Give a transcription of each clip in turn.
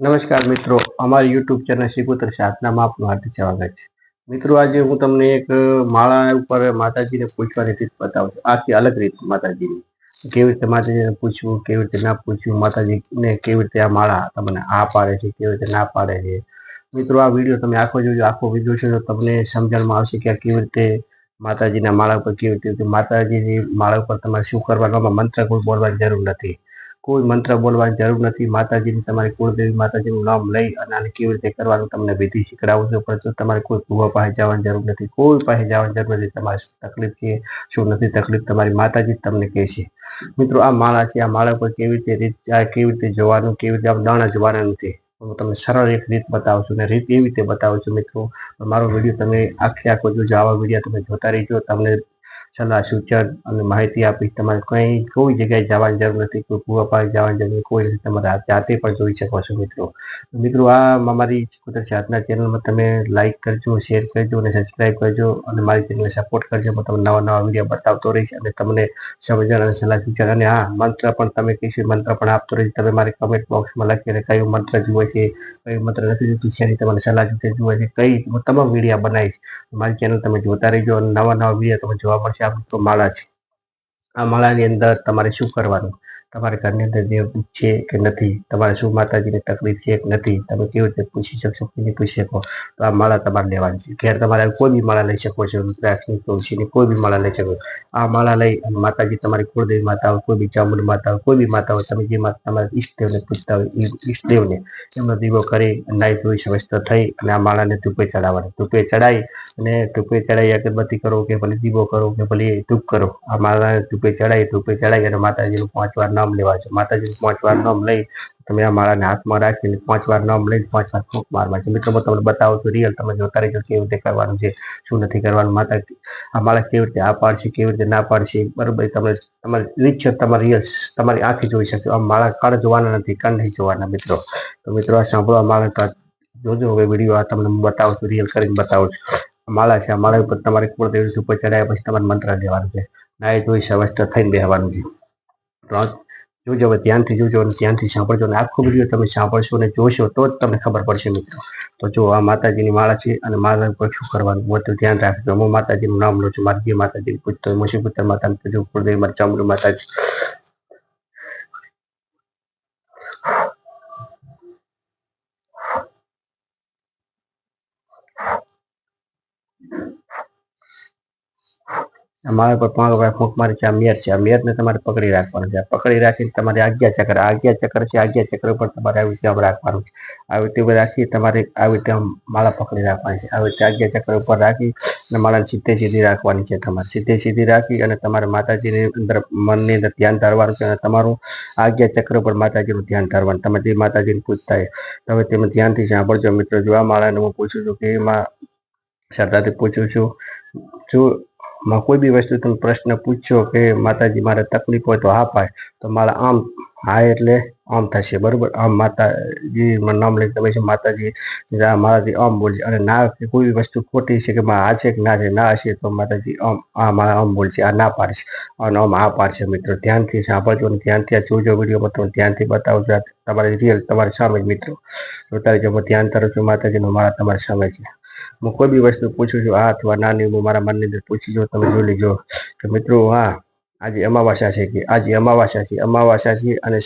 નમસ્કાર મિત્રો, અમારી યુટ્યુબ ચેનલ શિકોતર સાધનામાં આપનું હાર્દિક સ્વાગત છે. મિત્રો, આજે હું તમને એક માળા ઉપર માતાજીને પૂછવાની રીત બતાવું છું. આખી અલગ રીત માતાજીની. કેવી રીતે માતાજીને પૂછવું, કેવી રીતે ના પૂછવું, માતાજીને કેવી રીતે આ માળા તમને આ પાડે છે, કેવી રીતે ના પાડે છે. મિત્રો, આ વીડિયો તમે આખો જોજો, આખો વીડિયો તો તમને સમજણમાં આવશે કે કેવી રીતે માતાજીના માળા ઉપર કેવી રીતે, માતાજીની માળા ઉપર તમારે શું કરવાનું મંત્ર કોઈ બોલવાની જરૂર નથી. કોઈ મંત્ર બોલવાની જરૂર નથી. માતાજીની તમારી કુળદેવી માતાજીનું નામ લઈ અને આને કેવી રીતે કરવાનું તમને વિધિ શીખડાવું છું. પરંતુ તમારે કોઈ ભૂવા પાસે જવાની જરૂર નથી. કોઈ પાસે જવાની જરૂર નથી. તમારે તકલીફ છે? શું નથી તકલીફ? તમારી માતાજી તમને કહે છે. મિત્રો, આ માળા છે. આ માળા પર કેવી રીતે રીત કેવી રીતે જોવાનું? કેવી રીતે આમ દાણા જોવાના નથી? હું તમને સરળ એક રીત બતાવું છું અને રીત એવી રીતે બતાવું છું મિત્રો. મારો વીડિયો તમે આખે આખો જોજો આવા વીડિયો તમે જોતા રહીજો. તમને સલાહ સૂચન અને માહિતી આપીશ તમારે કંઈ કોઈ જગ્યાએ જવાની જરૂર નથી, કોઈ કુવા પાસે જવાની જરૂર કોઈ નથી. તમારે જાતે પણ જોઈ શકો છો મિત્રો. મિત્રો, આ અમારી કુદરત આજના ચેનલમાં તમે લાઇક કરજો શેર કરજો અને સબસ્ક્રાઈબ કરજો અને મારી ચેનલને સપોર્ટ કરજો. હું તમને નવા નવા વીડિયો બતાવતો રહીશ અને તમને સમજણ અને સલાહ સૂચન અને હા, મંત્ર પણ તમે કહીશું મંત્ર પણ આપતો રહીશ. તમે મારી કમેન્ટ બોક્સમાં લખીને કયું મંત્ર જુએ છે, કયું મંત્ર નથી જોતું છે તમારે સલાહ સૂચન જુએ છે, કઈ તમામ વિડીયા બનાવીશ. મારી ચેનલ તમે જોતા રહેજો અને નવા નવા વીડિયો તમે જોવા મળશે. તો માળા છે. આ માળાની અંદર તમારે શું કરવાનું? તમારે ઘરની અંદર દેવ છે કે નથી, તમારે શું માતાજીની તકલીફ છે કે નથી, તમે કેવી રીતે પૂછી શકશો કે નહીં પૂછી શકો? તો આ માળા તમારે લેવાની છે. ઘેર તમારે કોઈ બી માળા લઈ શકો છો, રુદ્રાક્ષની, તુલસીની, કોઈ બી માળા લઈ શકો. આ માળા લઈ માતાજી તમારી કુળદેવી માતા હોય, કોઈ બી ચામુંડ માતા હોય, કોઈ બી માતા હોય, તમે જે માતા, તમારા ઈષ્ટદેવને પૂછતા હોય ઈષ્ટદેવને, એમનો દીવો કરી નાઈ ધોઈ સ્વસ્થ થઈ અને આ માળાને ધૂપે ચડાવવાની. ધૂપે ચડાવી અને ધૂપે ચડાવી અગરબત્તી કરો કે ભલે દીવો કરો કે ભલે ધૂપ કરો, આ માળાને ધૂપે ચડાવી ધૂપે ચડાવી અને માતાજીનું પાંચ વાર નામ લેવા છે. માતાજી પાંચ વાર નામ લઈ તમે આ માળાને હાથમાં રાખીને પાંચ વાર નામ લઈ પાંચ વાર ફૂંક મારવા છે. મિત્રો તમને બતાવું છું રિયલ તમે જોતા રહેજો કેવી રીતે કરવાનું છે, શું નથી કરવાનું. માતા, આ માળા કેવી રીતે આ પાડશે, કેવી રીતે ના પાડશે, બરોબર? તમે તમારી રીત તમારી રિયલ તમારી આંખે જોઈ શકશો. આ માળા કાળ જોવાના નથી કાન નહીં જોવાના મિત્રો. તો મિત્રો, આ સાંભળવા માળા જોજો હવે વીડિયો આ તમને બતાવું છું રિયલ કરીને બતાવું છું. માળા છે માળા ઉપર તમારે કુળદેવી ઉપર ચડાયા પછી તમારે મંત્ર લેવાનું છે. નાય ધોઈ સવસ્ત્ર થઈને બેહવાનું છે. જોજો હવે ધ્યાનથી જોજો અને ધ્યાનથી સાંભળજો અને આખો વીડિયો તમે સાંભળશો અને જોશો તો જ તમને ખબર પડશે મિત્રો તો જો આ માતાજીની માળા છે અને માળા ઉપર શું કરવાનું તો ધ્યાન રાખજો હું માતાજીનું નામ લઉં છું મારી જે માતાજી પૂછતો હોય મુસીપુત્ર માતા પૂછો કુળદેવી મારી ચામુંડ માતાજી મારા પર પાંચ વાર ફૂંક મારી છે, આ મેર છે, આ મેરને તમારે પકડી રાખવાનું છે. પકડી રાખીને તમારે આજ્ઞા ચક્ર આજ્ઞા ચક્ર છે, આજ્ઞા ચક્ર ઉપર તમારે આવી રીતે આમ રાખવાનું છે. આવી રીતે રાખી તમારે આવી રીતે માળા પકડી રાખવાની છે. આવી રીતે આજ્ઞા ચક્ર ઉપર રાખી અને માળાને સીધે સીધી રાખવાની છે તમારે. સીધે સીધી રાખી અને તમારે માતાજીની અંદર મનની અંદર ધ્યાન ધરવાનું છે અને તમારું આજ્ઞા ચક્ર ઉપર માતાજીનું ધ્યાન ધરવાનું. તમે જે માતાજીને પૂછતા હોય તમે તમે ધ્યાનથી સાંભળજો. મિત્રો, જો આ માળાને હું પૂછું છું કે એમાં શ્રદ્ધાથી પૂછું છું, જો માં કોઈ બી વસ્તુ તમે પ્રશ્ન પૂછો કે માતાજી, મારે તકલીફ હોય તો હા પાય તો મારા આમ, હા એટલે આમ થશે, બરોબર? આમ માતાજી નામ લઈ તમે છે, માતાજી મારાથી આમ બોલશે અને ના કોઈ વસ્તુ ખોટી છે કે આ છે કે ના છે, ના હશે, તો માતાજી આમ, આ મારા આમ બોલશે આ ના પાડશે અને આમ આ પાડશે મિત્રો. ધ્યાનથી સાંભળજો અને ધ્યાનથી આ જોજો વિડીયોમાં તમે ધ્યાનથી બતાવજો. તમારી રિયલ તમારી સામે જ મિત્રો. જોતા જો ધ્યાન તરફ છું, માતાજીનું મારા તમારી સામે છે હું કોઈ બી વસ્તુ પૂછું છું આ અથવા નાની હું મારા મનની અંદર પૂછી જો તમે જોઈ લેજો. કે મિત્રો, હા આજે અમાવાસ્યા છે કે આજે અમાવાસ્યા છે અમાવાસ્યા છે અને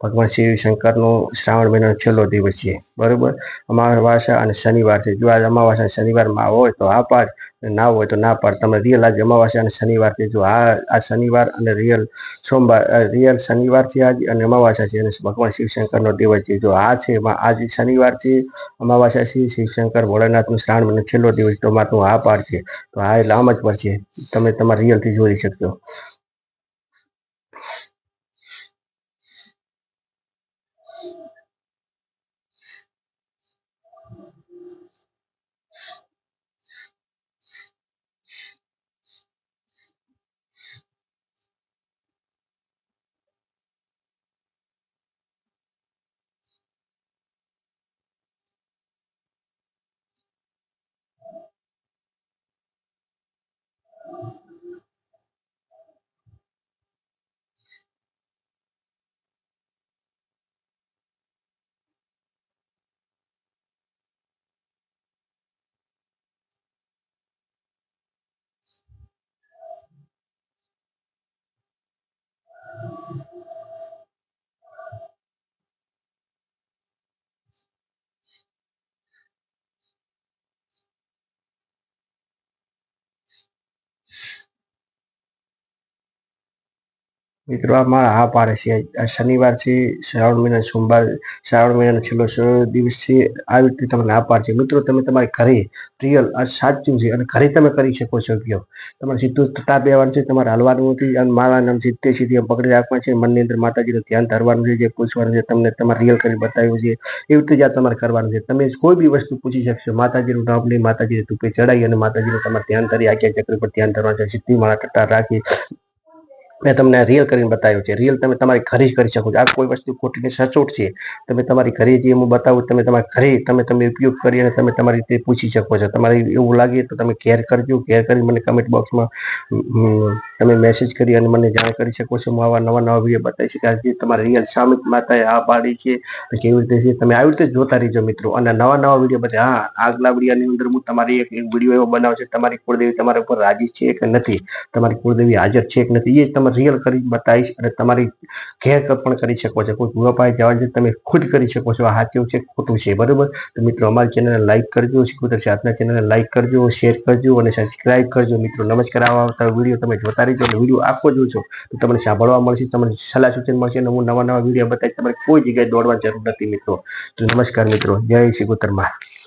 ભગવાન શિવ શંકરનો શ્રાવણ મહિનાનો છેલ્લો દિવસ છે. બરોબર? અમાવાસ્યા અને શનિવાર છે. જો આજે અમાવાસ્યા શનિવારમાં હોય તો આ પાડ ના હોય તો ના પાડ તમે રિયલ આજે અમાવાસ્યા અને શનિવાર છે. જો આ આ શનિવાર અને રિયલ સોમવાર રિયલ શનિવાર છે આજે અને અમાવાસ્યા છે અને ભગવાન શિવશંકરનો દિવસ છે. જો આ છે, એમાં આજે શનિવાર છે, અમાવાસ્યા છે શિવશંકર ભોળાનાથનું શ્રાવણ મહિનો છેલ્લો દિવસ તો મારું આ પાડ છે. તો આ એટલે આમ જ પર છે. તમે તમારા રિયલથી જોઈ શકશો. મિત્રો, આ મારા પાડે છે. આ શનિવાર છે, શ્રાવણ મહિના, સોમવાર, શ્રાવણ મહિનાનો છેલ્લો દિવસ છે. આવી રીતે તમને આ પાડ છે. મિત્રો, તમે તમારી ઘરે રિયલ આ સાચું છે. અને ઘરે તમે કરી શકો છો ઉપયોગ. તમારે સીધું તાપ બેવાનું છે, તમારે હલવાનું નથી. અને મારા નામ સીધે સીધી પકડી રાખવાનું છે. મનની અંદર માતાજીનું ધ્યાન ધરવાનું છે, જે પૂછવાનું છે, તમને તમારે રિયલ કરી બતાવ્યું છે. એવી રીતે જ આ તમારે કરવાનું છે. તમે કોઈ બી વસ્તુ પૂછી શકશો. માતાજીનું નામ લઈ માતાજીને ધૂપે ચડાવી અને માતાજીનું તમારે ધ્યાન કરી આખ્યા ચક્ર પર ધ્યાન ધરવાનું છે. સીધી માળા તટા રાખી મેં તમને રિયલ કરીને બતાવ્યું છે. રિયલ તમે તમારી ઘરે જ કરી શકો છો. આ કોઈ વસ્તુ ખોટીને સચોટ છે. તમે તમારી ઘરે જે હું બતાવું તમે તમારા ઘરે તમે તમે ઉપયોગ કરી અને તમે તમારી રીતે પૂછી શકો છો. તમારે એવું લાગે તો તમે કેર કરજો. કેર કરી મને કમેન્ટ બોક્સમાં તમે મેસેજ કરી અને મને જાણ કરી શકો છો. હું આવા નવા નવા વીડિયો બતાવી શકું આજે તમારે રિયલ સામિત માતાએ આ પાડી છે. તો કેવી રીતે છે? તમે આવી રીતે જ જોતા રહીજો મિત્રો. અને નવા નવા વીડિયો બધા હા આગલા વિડીયોની અંદર હું તમારી એક વીડિયો એવો બનાવું છે. તમારી કુળદેવી તમારા ઉપર રાજી છે કે નથી? તમારી કુળદેવી હાજર છે કે નથી? એ તમે રિયલ કરી બતાવીશ અને તમારી ઘેર પણ કરી શકો છો. કોઈ ભૂવા પાસે જવા છે તમે ખુદ કરી શકો છો. આ સાચું છે, ખોટું છે, બરાબર? તો મિત્રો અમારી ચેનલને લાઈક કરજો શીખુદર સાધના ચેનલને લાઈક કરજો શેર કરજો અને સબસ્ક્રાઇબ કરજો. મિત્રો, નમસ્કાર. આવા આવતા વીડિયો તમે જોતા રહેજો અને વીડિયો આખો જોશો તો તમને સાંભળવા મળશે, તમને સલાહ સૂચન મળશે અને હું નવા નવા વીડિયો બતાવીશ. તમારે કોઈ જગ્યાએ દોડવાની જરૂર નથી, મિત્રો. તો નમસ્કાર, મિત્રો. જય શ્રી માં